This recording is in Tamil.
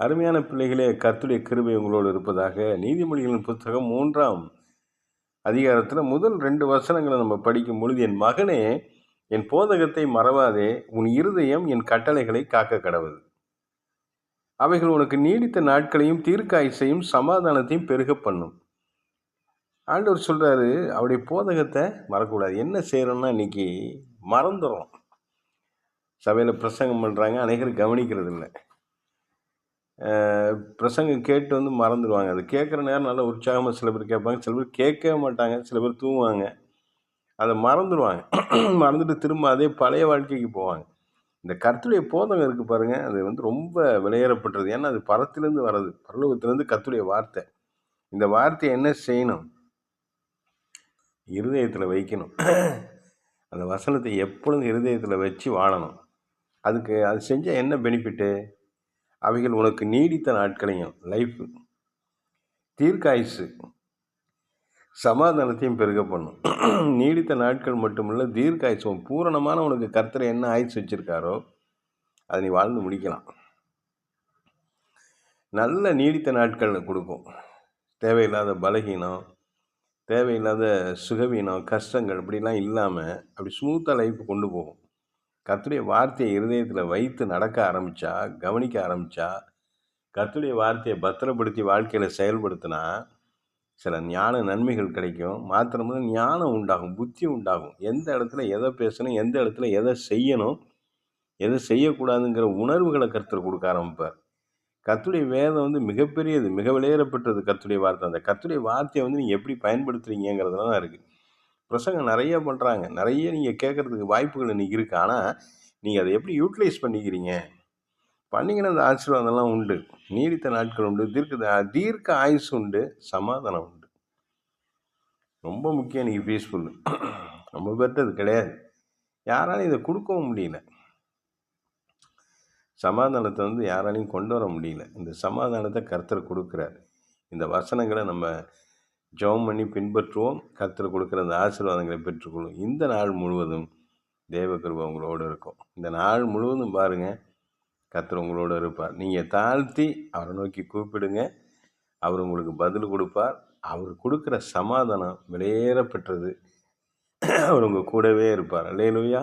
அருமையான பிள்ளைகளே கர்த்துடைய கிருபை உங்களோடு இருப்பதாக நீதிமொழிகளின் புத்தகம் மூன்றாம் அதிகாரத்தில் முதல் ரெண்டு வசனங்களை நம்ம படிக்கும் பொழுது என் மகனே என் போதகத்தை மறவாதே உன் இருதயம் என் கட்டளைகளை காக்க கடவுது அவைகள் உனக்கு நீடித்த நாட்களையும் தீர்க்காயசையும் சமாதானத்தையும் பெருக பண்ணும். ஆண்டவர் சொல்கிறாரு அவருடைய போதகத்தை மறக்கக்கூடாது. என்ன செய்கிறோன்னா இன்னைக்கு மறந்துடும் சபையில் பிரசங்கம் பண்ணுறாங்க அநேகர் கவனிக்கிறது இல்லை பிரசங்கம் கேட்டு வந்து மறந்துடுவாங்க அது கேட்குற நேரம் நல்லா உற்சாகமாக சில பேர் கேட்பாங்க. சில பேர் கேட்கவே மாட்டாங்க. சில பேர் தூங்குவாங்க. அதை மறந்துடுவாங்க மறந்துட்டு திரும்ப அதே பழைய வாழ்க்கைக்கு போவாங்க. இந்த கருத்துடைய போதகம் இருக்குது பாருங்கள் அது வந்து ரொம்ப விலையேறப்பட்டது. ஏன்னா அது பரத்திலேருந்து வர்றது. பரலோகத்திலேருந்து கத்துடைய வார்த்தை. இந்த வார்த்தையை என்ன செய்யணும்? இருதயத்தில் வைக்கணும். அந்த வசனத்தை எப்பொழுதும் இருதயத்தில் வச்சு வாழணும். அதுக்கு அது செஞ்சால் என்ன பெனிஃபிட்டு அவைகள் உனக்கு நீடித்த நாட்களையும் லைஃப் தீர்க்காயுசு சமாதானத்தையும் பெருக பண்ணும். நீடித்த நாட்கள் மட்டுமில்ல தீர்க்காயுசு பூரணமான உனக்கு கர்த்தரை என்ன ஆயுசு வச்சுருக்காரோ அதை நீ வாழ்ந்து முடிக்கலாம். நல்ல நீடித்த நாட்கள் கொடுக்கும். தேவையில்லாத பலகீனம் தேவையில்லாத சுகவீனம் கஷ்டங்கள் இப்படிலாம் இல்லாமல் அப்படி ஸ்மூத்தாக லைஃப் கொண்டு போகும். கத்துடைய வார்த்தையை இருதயத்தில் வைத்து நடக்க ஆரம்பித்தா கவனிக்க ஆரம்பித்தா கத்துடைய வார்த்தையை பத்திரப்படுத்தி வாழ்க்கையில் செயல்படுத்தினா சில ஞான நன்மைகள் கிடைக்கும். மாத்திரமல்ல ஞானம் உண்டாகும் புத்தி உண்டாகும். எந்த இடத்துல எதை பேசணும் எந்த இடத்துல எதை செய்யணும் எதை செய்யக்கூடாதுங்கிற உணர்வுகளை கருத்தில் கொடுக்க ஆரம்பிப்பார். கத்துடைய வேதம் வந்து மிகப்பெரியது மிக விளையேறப்பட்டது கத்துடைய வார்த்தை. அந்த கத்துடைய வார்த்தையை வந்து நீங்கள் எப்படி பயன்படுத்துகிறீங்கிறதுலாம் இருக்குது பிரசங்கம் நிறைய பண்ணுறாங்க நிறைய நீங்கள் கேட்குறதுக்கு வாய்ப்புகள் இன்றைக்கி இருக்குது ஆனால் நீங்கள் அதை எப்படி யூட்டிலைஸ் பண்ணிக்கிறீங்க? பண்ணிங்கன்னா அந்த ஆசீர்வாதம்லாம் உண்டு. நீடித்த நாட்கள் உண்டு. தீர்க்க தீர்க்க ஆயுசு உண்டு. சமாதானம் உண்டு. ரொம்ப முக்கியம் இன்றைக்கி பீஸ்ஃபுல்லு ரொம்ப பேர்த்து அது கிடையாது. யாராலையும் இதை கொடுக்கவும் முடியல. சமாதானத்தை வந்து யாராலையும் கொண்டு வர முடியல. இந்த சமாதானத்தை கருத்தர் கொடுக்குறார். இந்த வசனங்களை நம்ம ஜெபம் பண்ணி பின்பற்றுவோம். கருத்தில் கொடுக்குற அந்த ஆசீர்வாதங்களை பெற்றுக்கொள்வோம். இந்த நாள் முழுவதும் தேவகிருப உங்களோடு இருக்கும். இந்த நாள் முழுவதும் பாருங்கள் கத்தர் உங்களோடு இருப்பார். நீங்கள் தாழ்த்தி அவரை நோக்கி கூப்பிடுங்க. அவர் உங்களுக்கு பதில் கொடுப்பார். அவர் கொடுக்குற சமாதானம் விலையேற பெற்றது அவர் உங்கள் கூடவே இருப்பார். இல்லையிலுயா